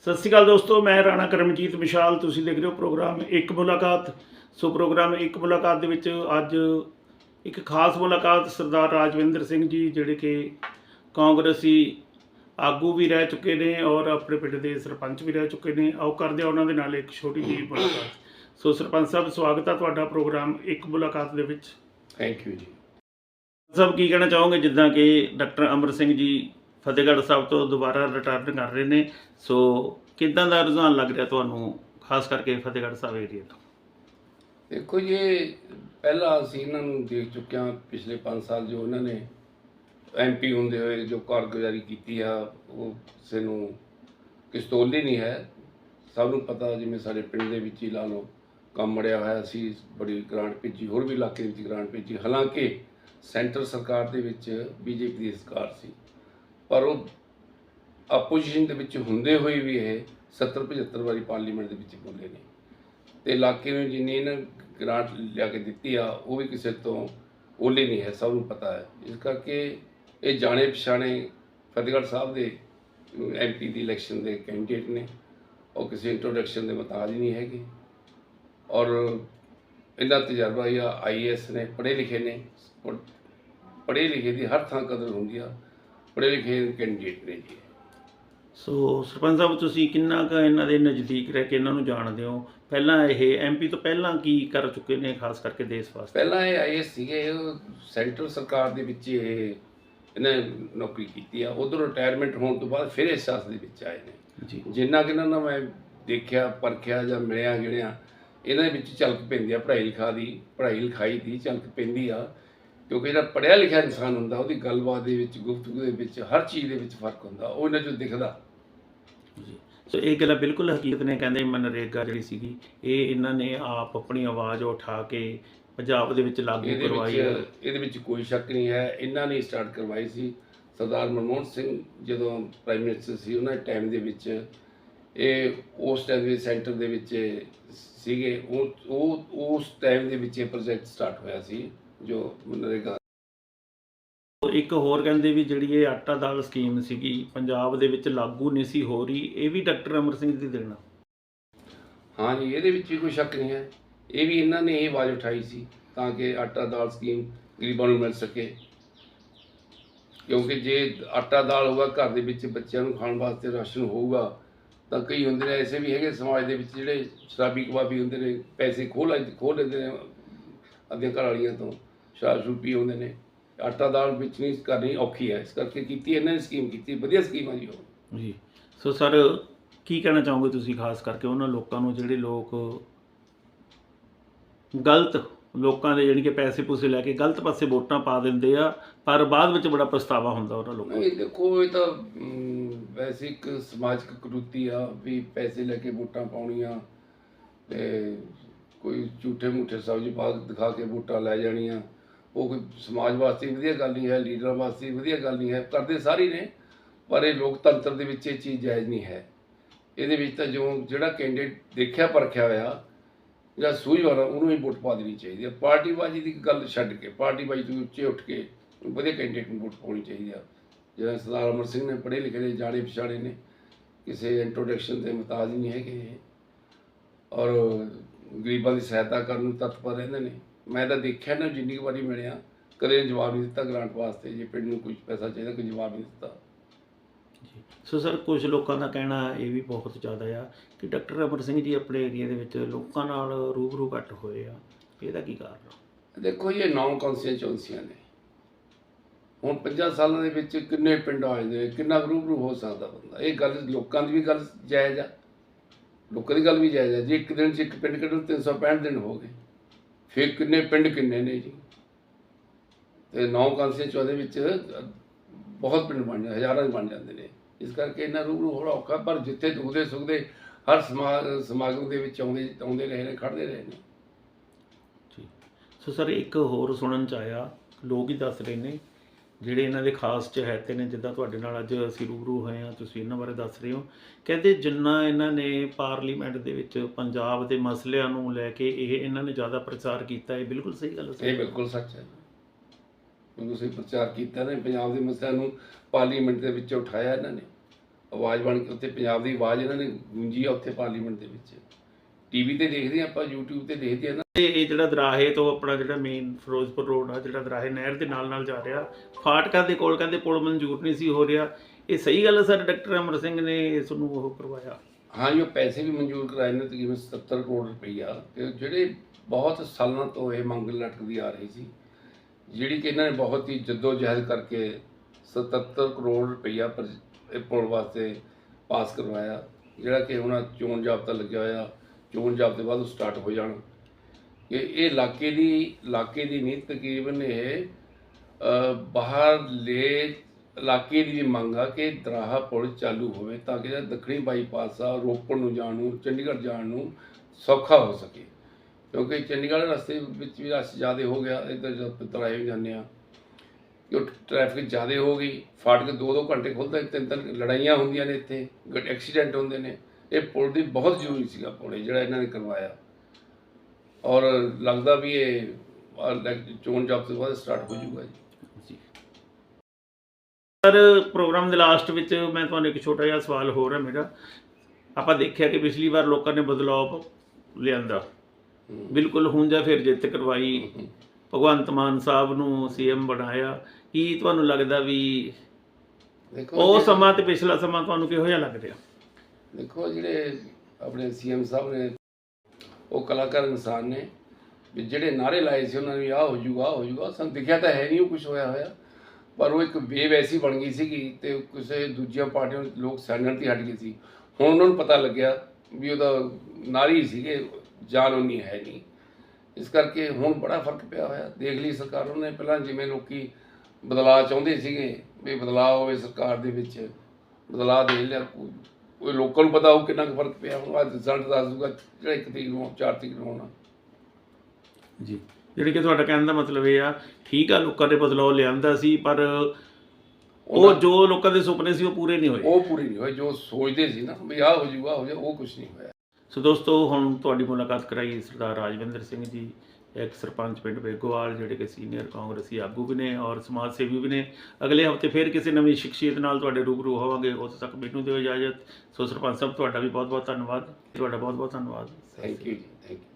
ਸਤਿ ਸ਼੍ਰੀ ਅਕਾਲ ਦੋਸਤੋ ਮੈਂ ਰਾਣਾ ਕਰਮਜੀਤ ਵਿਸ਼ਾਲ ਤੁਸੀਂ ਦੇਖ ਰਹੇ ਹੋ ਪ੍ਰੋਗਰਾਮ ਇੱਕ ਮੁਲਾਕਾਤ। ਸੋ ਪ੍ਰੋਗਰਾਮ ਇੱਕ ਮੁਲਾਕਾਤ ਦੇ ਵਿੱਚ ਅੱਜ ਇੱਕ ਖਾਸ ਮੁਲਾਕਾਤ ਸਰਦਾਰ ਰਾਜਵਿੰਦਰ ਸਿੰਘ ਜੀ ਜਿਹੜੇ ਕਿ ਕਾਂਗਰਸੀ ਆਗੂ ਵੀ ਰਹਿ ਚੁੱਕੇ ਨੇ ਔਰ ਆਪਣੇ ਪਿੰਡ ਦੇ ਸਰਪੰਚ ਵੀ ਰਹਿ ਚੁੱਕੇ ਨੇ। ਆਓ ਕਰਦੇ ਹਾਂ ਉਹਨਾਂ ਦੇ ਨਾਲ ਇੱਕ ਛੋਟੀ ਜਿਹੀ ਮੁਲਾਕਾਤ। ਸੋ ਸਰਪੰਚ ਸਾਹਿਬ ਸਵਾਗਤ ਹੈ ਤੁਹਾਡਾ ਪ੍ਰੋਗਰਾਮ ਇੱਕ ਮੁਲਾਕਾਤ ਦੇ ਵਿੱਚ। ਥੈਂਕ ਯੂ ਜੀ। ਸਭ ਕੀ ਕਹਿਣਾ ਚਾਹੋਗੇ? ਜਿੱਦਾਂ ਕਿ ਡਾਕਟਰ ਅਮਰ ਸਿੰਘ ਜੀ ਫਤਿਹਗੜ੍ਹ ਸਾਹਿਬ ਤੋਂ ਦੁਬਾਰਾ ਰਿਟਰਨ ਕਰ ਰਹੇ ਨੇ। ਸੋ ਕਿੱਦਾਂ ਦਾ ਰੁਝਾਨ ਲੱਗ ਰਿਹਾ ਤੁਹਾਨੂੰ, ਖਾਸ ਕਰਕੇ ਫਤਿਹਗੜ੍ਹ ਸਾਹਿਬ ਏਰੀਆ ਤੋਂ? ਦੇਖੋ ਜੀ, ਪਹਿਲਾਂ ਅਸੀਂ ਇਹਨਾਂ ਨੂੰ ਦੇਖ ਚੁੱਕਿਆ ਪਿਛਲੇ 5 ਸਾਲ ਜੋ ਇਹਨਾਂ ਨੇ ਐਮਪੀ ਹੁੰਦੇ ਹੋਏ ਜੋ ਕਾਰਗੁਜ਼ਾਰੀ ਕੀਤੀ ਆ, ਉਹ ਕਿਸੇ ਨੂੰ ਕਿਸਤੋਲੀ ਨਹੀਂ ਹੈ। ਸਭ ਨੂੰ ਪਤਾ ਜਿਵੇਂ ਸਾਡੇ ਪਿੰਡ ਦੇ ਵਿੱਚ ਹੀ ਲਾ ਲਓ, ਕੰਮ ਮੜਿਆ ਹੋਇਆ ਸੀ ਬੜੀ ਗ੍ਰਾਂਟ ਭੇਜੀ, ਹੋਰ ਵੀ ਇਲਾਕੇ ਵਿੱਚ ਗ੍ਰਾਂਟ ਭੇਜੀ। ਹਾਲਾਂਕਿ, ਸੈਂਟਰ ਸਰਕਾਰ ਦੇ ਵਿੱਚ ਬੀਜੇਪੀ ਦੀ ਸਰਕਾਰ ਸੀ। ਪਰ ਉਹ ਆਪੋਜੀਸ਼ਨ ਦੇ ਵਿੱਚ ਹੁੰਦੇ ਹੋਏ ਵੀ ਇਹ 70 75 ਵਾਰੀ ਪਾਰਲੀਮੈਂਟ ਦੇ ਵਿੱਚ ਬੋਲੇ ਨੇ। ਤੇ ਇਲਾਕੇ ਨੂੰ ਜਿੰਨੀ ਇਹਨਾਂ ਗ੍ਰਾਂਟ ਲਿਆ ਕੇ ਦਿੱਤੀ ਆ, ਉਹ ਵੀ ਕਿਸੇ ਤੋਂ ਓਲੇ ਨਹੀਂ ਹੈ, ਸਭ ਨੂੰ ਪਤਾ ਹੈ। ਇਸ ਕਰਕੇ ਇਹ ਜਾਣੇ ਪਛਾਣੇ ਫਤਿਹਗੜ੍ਹ ਸਾਹਿਬ ਦੇ ਐਮਪੀ ਦੀ ਇਲੈਕਸ਼ਨ ਦੇ ਕੈਂਡੀਡੇਟ ਨੇ। ਉਹ ਕਿਸੇ ਇੰਟਰੋਡਕਸ਼ਨ ਦੇ ਮੁਤਾਜ ਨਹੀਂ ਹੈਗੇ। ਔਰ ਇਹਨਾਂ ਤਜਰਬਾ ਜਾਂ ਆਈਐਸ ਨੇ ਪੜ੍ਹੇ ਲਿਖੇ ਨੇ। ਪੜ੍ਹੇ ਲਿਖੇ ਦੀ ਹਰ ਥਾਂ ਕਦਰ ਹੁੰਦੀ ਆ। ਪੜ੍ਹੇ ਲਿਖੇ ਕੈਂਡੀਡੇਟ ਨੇ ਜੀ। ਸੋ ਸਰਪੰਚ ਸਾਹਿਬ ਤੁਸੀਂ ਕਿੰਨਾ ਕੁ ਇਹਨਾਂ ਦੇ ਨਜ਼ਦੀਕ ਰਹਿ ਕੇ ਇਹਨਾਂ ਨੂੰ ਜਾਣਦੇ ਹੋ? ਪਹਿਲਾਂ ਇਹ ਐਮਪੀ ਤੋਂ ਪਹਿਲਾਂ ਕੀ ਕਰ ਚੁੱਕੇ ਨੇ ਖਾਸ ਕਰਕੇ ਦੇਸ਼ ਵਾਸਤੇ? ਪਹਿਲਾਂ ਇਹ ਆਈਐਸ ਸੀਗੇ ਉਹ ਸੈਂਟਰ ਸਰਕਾਰ ਦੇ ਵਿੱਚ ਇਹ ਇਹਨੇ ਨੌਕਰੀ ਕੀਤੀ ਆ। ਉਧਰੋਂ ਰਿਟਾਇਰਮੈਂਟ ਹੋਣ ਤੋਂ ਬਾਅਦ ਫਿਰ ਇਸ ਸਿਆਸਤ ਦੇ ਵਿੱਚ ਆਏ ਨੇ। ਜਿੰਨਾ ਕਿ ਇਹਨਾਂ ਨਾਲ ਮੈਂ ਦੇਖਿਆ ਪਰਖਿਆ ਜਾਂ ਮਿਲਿਆ ਗਿਣਿਆ ਇਹਨਾਂ ਦੇ ਵਿੱਚ ਝਲਕ ਪੈਂਦੀ ਆ। ਪੜ੍ਹਾਈ ਲਿਖਾ ਦੀ ਪੜ੍ਹਾਈ ਲਿਖਾਈ ਦੀ ਝਲਕ ਪੈਂਦੀ ਆ। ਕਿਉਂਕਿ ਜਿਹੜਾ ਪੜ੍ਹਿਆ ਲਿਖਿਆ ਇਨਸਾਨ ਹੁੰਦਾ ਉਹਦੀ ਗੱਲਬਾਤ ਦੇ ਵਿੱਚ ਗੁਫ਼ਤਗੂ ਦੇ ਵਿੱਚ ਹਰ ਚੀਜ਼ ਦੇ ਵਿੱਚ ਫ਼ਰਕ ਹੁੰਦਾ ਉਹ ਇਹਨਾਂ 'ਚੋਂ ਦਿਖਦਾ। ਜੀ। ਸੋ ਇਹ ਗੱਲ ਬਿਲਕੁਲ ਹਕੀਕਤ ਨੇ ਕਹਿੰਦੇ ਮਨਰੇਗਾ ਜਿਹੜੀ ਸੀਗੀ ਇਹ ਇਹਨਾਂ ਨੇ ਆਪ ਆਪਣੀ ਆਵਾਜ਼ ਉਠਾ ਕੇ ਪੰਜਾਬ ਦੇ ਵਿੱਚ ਲਾਗੂ ਕਰਵਾਈ ਹੈ। ਇਹਦੇ ਵਿੱਚ ਕੋਈ ਸ਼ੱਕ ਨਹੀਂ ਹੈ ਇਹਨਾਂ ਨੇ ਸਟਾਰਟ ਕਰਵਾਈ ਸੀ ਸਰਦਾਰ ਮਨਮੋਹਨ ਸਿੰਘ ਜਦੋਂ ਪ੍ਰਾਈਮ ਮਿਨਿਸਟਰ ਸੀ ਉਹਨਾਂ ਦੇ ਟਾਈਮ ਦੇ ਵਿੱਚ ਇਹ ਉਸ ਟਾਈਮ ਦੇ ਸੈਂਟਰ ਦੇ ਵਿੱਚ ਸੀਗੇ ਉਹ ਉਹ ਉਸ ਟਾਈਮ ਦੇ ਵਿੱਚ ਇਹ ਪ੍ਰੋਜੈਕਟ ਸਟਾਰਟ ਹੋਇਆ ਸੀ। ਜੋ ਮਨਰੇਗਾ ਇੱਕ ਹੋਰ ਕਹਿੰਦੇ ਵੀ ਜਿਹੜੀ ਇਹ ਆਟਾ ਦਾਲ ਸਕੀਮ ਸੀਗੀ ਪੰਜਾਬ ਦੇ ਵਿੱਚ ਲਾਗੂ ਨਹੀਂ ਸੀ ਹੋ ਰਹੀ ਇਹ ਵੀ ਡਾਕਟਰ ਅਮਰ ਸਿੰਘ ਦੀ ਦੇਣਾ ਹਾਂ ਜੀ ਇਹਦੇ ਵਿੱਚ ਵੀ ਕੋਈ ਸ਼ੱਕ ਨਹੀਂ ਹੈ। ਇਹ ਵੀ ਇਹਨਾਂ ਨੇ ਇਹ ਆਵਾਜ਼ ਉਠਾਈ ਸੀ ਤਾਂ ਕਿ ਆਟਾ ਦਾਲ ਸਕੀਮ ਗਰੀਬਾਂ ਨੂੰ ਮਿਲ ਸਕੇ। ਕਿਉਂਕਿ ਜੇ ਆਟਾ ਦਾਲ ਹੋਊਗਾ ਘਰ ਦੇ ਵਿੱਚ ਬੱਚਿਆਂ ਨੂੰ ਖਾਣ ਵਾਸਤੇ ਰਾਸ਼ਨ ਹੋਊਗਾ ਤਾਂ ਕਈ ਹੁੰਦੇ ਨੇ ਐਸੇ ਵੀ ਹੈਗੇ ਸਮਾਜ ਦੇ ਵਿੱਚ ਜਿਹੜੇ ਸ਼ਰਾਬੀ ਕਬਾਬੀ ਹੁੰਦੇ ਨੇ ਪੈਸੇ ਖੋਹ ਲੈ ਖੋਹ ਲੈਂਦੇ ਨੇ ਅੱਧੀਆਂ ਘਰ ਵਾਲੀਆਂ ਤੋਂ। ਸ਼ਰੂਬ ਪੀ ਹੁੰਦੇ ਨੇ। ਆਟਾ ਦਾਲ ਵਿੱਚ ਨਹੀਂ ਕਰਨੀ ਔਖੀ ਹੈ। ਇਸ ਕਰਕੇ ਕੀਤੀ ਇਹਨਾਂ ਨੇ ਸਕੀਮ ਕੀਤੀ। ਵਧੀਆ ਸਕੀਮ ਆ ਜੀ ਉਹ। ਜੀ। ਸੋ ਸਰ ਕੀ ਕਹਿਣਾ ਚਾਹੋਗੇ ਤੁਸੀਂ ਖਾਸ ਕਰਕੇ ਉਹਨਾਂ ਲੋਕਾਂ ਨੂੰ ਜਿਹੜੇ ਲੋਕ ਗਲਤ ਲੋਕਾਂ ਦੇ ਜਿਹੜੀ ਕਿ ਪੈਸੇ ਪੂਸੇ ਲੈ ਕੇ ਗਲਤ ਪਾਸੇ ਵੋਟਾਂ ਪਾ ਦਿੰਦੇ ਆ ਪਰ ਬਾਅਦ ਵਿੱਚ ਬੜਾ ਪਛਤਾਵਾ ਹੁੰਦਾ ਉਹਨਾਂ ਲੋਕਾਂ ਨੂੰ? ਦੇਖੋ ਇਹ ਤਾਂ ਇੱਕ ਸਮਾਜਿਕ ਕੁਰੀਤੀ ਆ ਵੀ ਪੈਸੇ ਲੈ ਕੇ ਵੋਟਾਂ ਪਾਉਣੀਆਂ ਤੇ ਕੋਈ ਝੂਠੇ ਮੂਠੇ ਸਬਜ਼ੀ ਕੇ ਦਿਖਾ ਕੇ ਵੋਟਾਂ ਲੈ ਜਾਣੀਆਂ। ਉਹ ਕੋਈ ਸਮਾਜ ਵਾਸਤੇ ਵਧੀਆ ਗੱਲ ਨਹੀਂ ਹੈ, ਲੀਡਰਾਂ ਵਾਸਤੇ ਵਧੀਆ ਗੱਲ ਨਹੀਂ ਹੈ, ਕਰਦੇ ਸਾਰੇ ਨੇ, ਪਰ ਇਹ ਲੋਕਤੰਤਰ ਦੇ ਵਿੱਚ ਇਹ ਚੀਜ਼ ਜਾਇਜ਼ ਨਹੀਂ ਹੈ। ਇਹਦੇ ਵਿੱਚ ਤਾਂ ਜੋ ਜਿਹੜਾ ਕੈਂਡੀਡੇਟ ਦੇਖਿਆ ਪਰਖਿਆ ਹੋਇਆ, ਜਾਂ ਸੂਝਵਾਨ ਉਹਨੂੰ ਹੀ ਵੋਟ ਪਾ ਦੇਣੀ ਚਾਹੀਦੀ ਹੈ ਪਾਰਟੀਬਾਜ਼ੀ ਦੀ ਗੱਲ ਛੱਡ ਕੇ, ਪਾਰਟੀਬਾਜ਼ੀ ਤੋਂ ਉੱਚੇ ਉੱਠ ਕੇ ਵਧੀਆ ਕੈਂਡੀਡੇਟ ਨੂੰ ਵੋਟ ਪਾਉਣੀ ਚਾਹੀਦੀ ਆ। ਜਿਵੇਂ ਸਰਦਾਰ ਅਮਰ ਸਿੰਘ ਨੇ ਪੜ੍ਹੇ ਲਿਖੇ ਨੇ, ਜਾਣੇ ਪਛਾਣੇ ਨੇ, ਕਿਸੇ ਇੰਟਰੋਡਕਸ਼ਨ ਦੇ ਮੁਤਾਜ ਨਹੀਂ ਹੈਗੇ ਇਹ। ਔਰ ਗਰੀਬਾਂ ਦੀ ਸਹਾਇਤਾ ਕਰਨ ਨੂੰ ਤਤਪਰ ਰਹਿੰਦੇ ਨੇ। ਮੈਂ ਤਾਂ ਦੇਖਿਆ ਨਾ ਜਿੰਨੀ ਵਾਰੀ ਮਿਲਿਆ ਕਦੇ ਜਵਾਬ ਨਹੀਂ ਦਿੱਤਾ ਗ੍ਰਾਂਟ ਵਾਸਤੇ ਜੇ ਪਿੰਡ ਨੂੰ ਕੁਝ ਪੈਸਾ ਚਾਹੀਦਾ ਕੋਈ ਜਵਾਬ ਨਹੀਂ ਦਿੱਤਾ। ਜੀ। ਸੋ ਸਰ ਕੁਝ ਲੋਕਾਂ ਦਾ ਕਹਿਣਾ ਇਹ ਵੀ ਬਹੁਤ ਜ਼ਿਆਦਾ ਆ ਕਿ ਡਾਕਟਰ ਅਮਰ ਸਿੰਘ ਜੀ ਆਪਣੇ ਏਰੀਆ ਦੇ ਵਿੱਚ ਲੋਕਾਂ ਨਾਲ ਰੂਬਰੂ ਘੱਟ ਹੋਏ ਆ। ਇਹਦਾ ਕੀ ਕਾਰਨ ਆ? ਦੇਖੋ ਇਹ ਨੌ ਕੌਂਸਟੀਚੁਐਂਸੀਆਂ ਨੇ। ਹੁਣ 50 ਸਾਲਾਂ ਦੇ ਵਿੱਚ ਕਿੰਨੇ ਪਿੰਡ ਆ ਜਾਂਦੇ ਨੇ ਕਿੰਨਾ ਰੂਬਰੂ ਹੋ ਸਕਦਾ ਬੰਦਾ? ਇਹ ਗੱਲ ਲੋਕਾਂ ਦੀ ਵੀ ਗੱਲ ਜਾਇਜ਼ ਆ। ਲੋਕਾਂ ਦੀ ਗੱਲ ਵੀ ਜਾਇਜ਼ ਆ। ਜੇ ਇੱਕ ਦਿਨ 'ਚ ਇੱਕ ਪਿੰਡ ਕੱਢਣ 365 ਦਿਨ ਹੋ ਗਏ। ਫਿਰ ਕਿੰਨੇ ਪਿੰਡ ਕਿੰਨੇ ਨੇ ਜੀ? ਤੇ ਨੌ ਕੌਂਸਟੀਚੁਐਂਸੀਆਂ ਦੇ ਵਿੱਚ ਬਹੁਤ ਪਿੰਡ ਬਣ ਜਾਂਦੇ, ਹਜ਼ਾਰਾਂ ਹੀ ਬਣ ਜਾਂਦੇ ਨੇ। ਇਸ ਕਰਕੇ ਇਹਨਾਂ ਰੂਬਰੂ ਹੋਣਾ ਔਖਾ, ਪਰ ਜਿੱਥੇ ਦੁਖਦੇ ਸੁਖਦੇ ਹਰ ਸਮਾ- ਸਮਾਗਮ ਦੇ ਵਿੱਚ ਆਉਂਦੇ ਆਉਂਦੇ ਰਹੇ ਨੇ ਖੜਦੇ ਰਹੇ ਨੇ। ਜੀ ਸੋ ਸਰ, ਇੱਕ ਹੋਰ ਸੁਣਨ ਚ ਆਇਆ, ਲੋਕ ਹੀ ਦੱਸ ਰਹੇ ਨੇ ਜਿਹੜੇ ਇਹਨਾਂ ਦੇ ਖਾਸ ਚਹੇਤੇ ਨੇ, ਜਿੱਦਾਂ ਤੁਹਾਡੇ ਨਾਲ ਅੱਜ ਅਸੀਂ ਰੂਬਰੂ ਹੋਏ ਆ ਤੁਸੀਂ ਇਹਨਾਂ ਬਾਰੇ ਦੱਸ ਰਹੇ ਹੋ। ਕਹਿੰਦੇ ਜਿੰਨਾ ਇਹਨਾਂ ਨੇ ਪਾਰਲੀਮੈਂਟ ਦੇ ਵਿੱਚ ਪੰਜਾਬ ਦੇ ਮਸਲਿਆਂ ਨੂੰ ਲੈ ਕੇ ਇਹ ਇਹਨਾਂ ਨੇ ਜ਼ਿਆਦਾ ਪ੍ਰਚਾਰ ਕੀਤਾ, ਇਹ ਬਿਲਕੁਲ ਸਹੀ ਗੱਲ ਇਹ ਬਿਲਕੁਲ ਸੱਚ ਹੈ। ਬਿਲਕੁਲ ਸਹੀ ਪ੍ਰਚਾਰ ਕੀਤਾ ਨੇ ਪੰਜਾਬ ਦੇ ਮਸਲਿਆਂ ਨੂੰ ਪਾਰਲੀਮੈਂਟ ਦੇ ਵਿੱਚ ਉਠਾਇਆ ਇਹਨਾਂ ਨੇ। ਆਵਾਜ਼ ਬਣ ਕੇ ਉੱਥੇ ਪੰਜਾਬ ਦੀ ਆਵਾਜ਼ ਇਹਨਾਂ ਨੇ ਗੂੰਜੀ ਆ ਉੱਥੇ ਪਾਰਲੀਮੈਂਟ ਦੇ ਵਿੱਚ। ਟੀਵੀ ਤੇ ਦੇਖਦੇ ਆਪਾਂ YouTube ਤੇ ਦੇਖਦੇ ਹਾਂ ਨਾ। ਤੇ ਇਹ ਜਿਹੜਾ ਦਰਾਹੇ ਤੋਂ ਆਪਣਾ ਜਿਹੜਾ ਮੇਨ ਫਿਰੋਜ਼ਪੁਰ ਰੋਡ ਆ ਜਿਹੜਾ ਦਰਾਹੇ ਨਹਿਰ ਦੇ ਨਾਲ ਨਾਲ ਜਾ ਰਿਹਾ। ਫਾਟਕਾਂ ਦੇ ਕੋਲ ਕਹਿੰਦੇ ਪੁਲ ਮਨਜ਼ੂਰ ਨਹੀਂ ਸੀ ਹੋ ਰਿਹਾ। ਇਹ ਸਹੀ ਗੱਲ ਹੈ ਸਰ ਡਾਕਟਰ ਅਮਰ ਸਿੰਘ ਨੇ ਇਸ ਨੂੰ ਉਹ ਕਰਵਾਇਆ। ਹਾਂ ਜੋ ਪੈਸੇ ਵੀ ਮਨਜ਼ੂਰ ਕਰਾਏ ਨੇ ਤਕਰੀਬਨ 70 ਕਰੋੜ ਰੁਪਈਆ। ਤੇ ਜਿਹੜੇ ਬਹੁਤ ਸਾਲਾਂ ਤੋਂ ਇਹ ਮੰਗ ਲਟਕਦੀ ਆ ਰਹੀ ਸੀ ਜਿਹੜੀ ਕਿ ਇਹਨਾਂ ਨੇ ਬਹੁਤ ਹੀ ਜੱਦੋ ਜਹਿਦ ਕਰਕੇ 77 ਕਰੋੜ ਰੁਪਈਆ ਪਰ ਇਹ ਪੁਲ ਵਾਸਤੇ ਪਾਸ ਕਰਵਾਇਆ ਜਿਹੜਾ ਕਿ ਹੁਣ ਚੋਣ ਜਾਬਤਾ ਲੱਗਿਆ ਹੋਇਆ। ਚੋਣ ਜਾਬਤੇ ਬਾਅਦ ਸਟਾਰਟ ਹੋ ਜਾਣ। ਕਿ ਇਹ ਇਲਾਕੇ ਦੀ ਇਲਾਕੇ ਦੀ ਨਹੀਂ ਤਕਰੀਬਨ ਇਹ ਬਾਹਰਲੇ ਇਲਾਕੇ ਦੀ ਵੀ ਮੰਗ ਆ ਕਿ ਦਰਾਹਾ ਪੁਲ ਚਾਲੂ ਹੋਵੇ ਤਾਂ ਕਿ ਜਿਹੜਾ ਦੱਖਣੀ ਬਾਈਪਾਸ ਆ, ਰੋਪੜ ਨੂੰ ਜਾਣ ਨੂੰ, ਚੰਡੀਗੜ੍ਹ ਜਾਣ ਨੂੰ ਸੌਖਾ ਹੋ ਸਕੇ। ਕਿਉਂਕਿ ਚੰਡੀਗੜ੍ਹ ਰਸਤੇ ਵਿੱਚ ਵੀ ਰਸ਼ ਜ਼ਿਆਦਾ ਹੋ ਗਿਆ, ਇੱਧਰ ਜਦ ਪਿੱਤਰਾਏ ਵੀ ਜਾਂਦੇ ਆ ਕਿ ਟ੍ਰੈਫਿਕ ਜ਼ਿਆਦਾ ਹੋ ਗਈ, ਫਾਟਕ ਦੋ ਦੋ ਘੰਟੇ ਖੁੱਲਦਾ ਤਿੰਨ ਤਿੰਨ ਲੜਾਈਆਂ ਹੁੰਦੀਆਂ ਨੇ ਇੱਥੇ ਗ- ਐਕਸੀਡੈਂਟ ਹੁੰਦੇ ਨੇ। ਇਹ ਪੁਲ ਦੀ ਬਹੁਤ ਜ਼ਰੂਰੀ ਸੀਗਾ ਪੁਲ ਜਿਹੜਾ ਇਹਨਾਂ ਨੇ ਕਰਵਾਇਆ। ਔਰ ਲੱਗਦਾ ਵੀ ਇਹ ਚੋਣ ਜਾਬਤੇ ਤੋਂ ਬਾਅਦ ਸਟਾਰਟ ਹੋ ਜਾਊਗਾ ਜੀ। ਸਰ ਪ੍ਰੋਗਰਾਮ ਦੇ ਲਾਸਟ ਵਿੱਚ ਮੈਂ ਤੁਹਾਨੂੰ ਇੱਕ ਛੋਟਾ ਜਿਹਾ ਸਵਾਲ ਹੋਰ ਹੈ ਮੇਰਾ। ਆਪਾਂ ਦੇਖਿਆ ਕਿ ਪਿਛਲੀ ਵਾਰ ਲੋਕਾਂ ਨੇ ਬਦਲਾਅ ਲਿਆਂਦਾ। ਬਿਲਕੁਲ ਹੁਣ ਜਾਂ ਫਿਰ ਜਿੱਤ ਕਰਵਾਈ। ਭਗਵੰਤ ਮਾਨ ਸਾਹਿਬ ਨੂੰ ਸੀਐਮ ਬਣਾਇਆ। ਕੀ ਤੁਹਾਨੂੰ ਲੱਗਦਾ ਵੀ ਉਹ ਸਮਾਂ ਤੇ ਪਿਛਲਾ ਸਮਾਂ ਤੁਹਾਨੂੰ ਕਿਹੋ ਜਿਹਾ ਲੱਗ ਰਿਹਾ? ਦੇਖੋ ਜਿਹੜੇ ਆਪਣੇ ਸੀਐਮ ਸਾਹਿਬ ਨੇ, ਉਹ ਕਲਾਕਾਰ ਇਨਸਾਨ ਨੇ, ਵੀ ਜਿਹੜੇ ਨਾਰੇ ਲਾਏ ਸੀ ਉਹਨਾਂ ਨੇ ਵੀ ਆਹ ਹੋ ਜੂਗਾ ਆਹ ਹੋ ਜੂਗਾ ਸਾਨੂੰ ਦਿਖਿਆ ਤਾਂ ਹੈ ਨਹੀਂ ਉਹ ਕੁਝ ਹੋਇਆ ਹੋਇਆ। ਪਰ ਉਹ ਇੱਕ ਵੇਵ ਐਸੀ ਬਣ ਗਈ ਸੀਗੀ ਤੇ ਕਿਸੇ ਦੂਜੀਆਂ ਪਾਰਟੀਆਂ ਲੋਕ ਸੈਨਣ ਤੇ ਹਟ ਗਏ ਸੀ। ਹੁਣ ਉਹਨਾਂ ਨੂੰ ਪਤਾ ਲੱਗਿਆ ਵੀ ਉਹਦਾ ਨਾਰੀ ਸੀਗੇ, ਜਾਨ ਉਨੀ ਹੈ ਨਹੀਂ। ਇਸ ਕਰਕੇ ਹੁਣ ਬੜਾ ਫ਼ਰਕ ਪਿਆ ਹੋਇਆ। ਦੇਖ ਲਈ ਸਰਕਾਰ, ਉਹਨੇ ਪਹਿਲਾਂ ਜਿਵੇਂ ਲੋਕੀ ਬਦਲਾਅ ਚਾਹੁੰਦੇ ਸੀਗੇ, ਵੀ ਬਦਲਾਅ ਹੋਵੇ ਸਰਕਾਰ ਦੇ ਵਿੱਚ, ਬਦਲਾਅ ਦੇ ਲਿਆ ਕੋਈ ਕੋਈ ਲੋਕਾਂ ਨੂੰ ਪਤਾ ਹੋ ਕਿੰਨਾ ਕੁ ਫ਼ਰਕ ਪਿਆ ਹੁਣ ਅੱਜ ਰਿਜ਼ਲਟ ਦੱਸ ਦੂਗਾ ਜਿਹੜਾ ਇੱਕ ਤਰੀਕ ਨੂੰ ਚਾਰ ਤਰੀਕ ਨੂੰ ਹੋਣਾ। ਜੀ। ਜਿਹੜੀ ਕਿ ਤੁਹਾਡਾ ਕਹਿਣ ਦਾ ਮਤਲਬ ਇਹ ਆ ਠੀਕ ਆ ਲੋਕਾਂ ਨੇ ਬਦਲਾਅ ਲਿਆਂਦਾ ਸੀ ਪਰ ਉਹ ਜੋ ਲੋਕਾਂ ਦੇ ਸੁਪਨੇ ਸੀ ਉਹ ਪੂਰੇ ਨਹੀਂ ਹੋਏ। ਉਹ ਪੂਰੀ ਨਹੀਂ ਹੋਈ ਜੋ ਸੋਚਦੇ ਸੀ ਨਾ ਵੀ ਆਹ ਹੋ ਜਾਊਗਾ ਹੋ ਜਾ ਉਹ ਕੁਝ ਨਹੀਂ ਹੋਇਆ। ਸੋ ਦੋਸਤੋ ਹੁਣ ਤੁਹਾਡੀ ਮੁਲਾਕਾਤ ਕਰਾਈ ਸਰਦਾਰ ਰਾਜਵਿੰਦਰ ਸਿੰਘ ਜੀ। ਇੱਕ ਸਰਪੰਚ ਪਿੰਡ ਬੇਗੋਵਾਲ ਜਿਹੜੇ ਕਿ ਸੀਨੀਅਰ ਕਾਂਗਰਸੀ ਆਗੂ ਵੀ ਨੇ ਔਰ ਸਮਾਜ ਸੇਵੀ ਵੀ ਨੇ। ਅਗਲੇ ਹਫ਼ਤੇ ਫਿਰ ਕਿਸੇ ਨਵੀਂ ਸ਼ਖਸੀਅਤ ਨਾਲ ਤੁਹਾਡੇ ਰੂਬਰੂ ਹੋਵਾਂਗੇ ਉਦੋਂ ਤੱਕ ਮੈਨੂੰ ਦਿਓ ਇਜਾਜ਼ਤ। ਸੋ ਸਰਪੰਚ ਸਾਹਿਬ, ਤੁਹਾਡਾ ਵੀ ਬਹੁਤ ਬਹੁਤ ਧੰਨਵਾਦ। ਤੁਹਾਡਾ ਬਹੁਤ ਬਹੁਤ ਧੰਨਵਾਦ। ਥੈਂਕ ਯੂ ਜੀ ਥੈਂਕ ਯੂ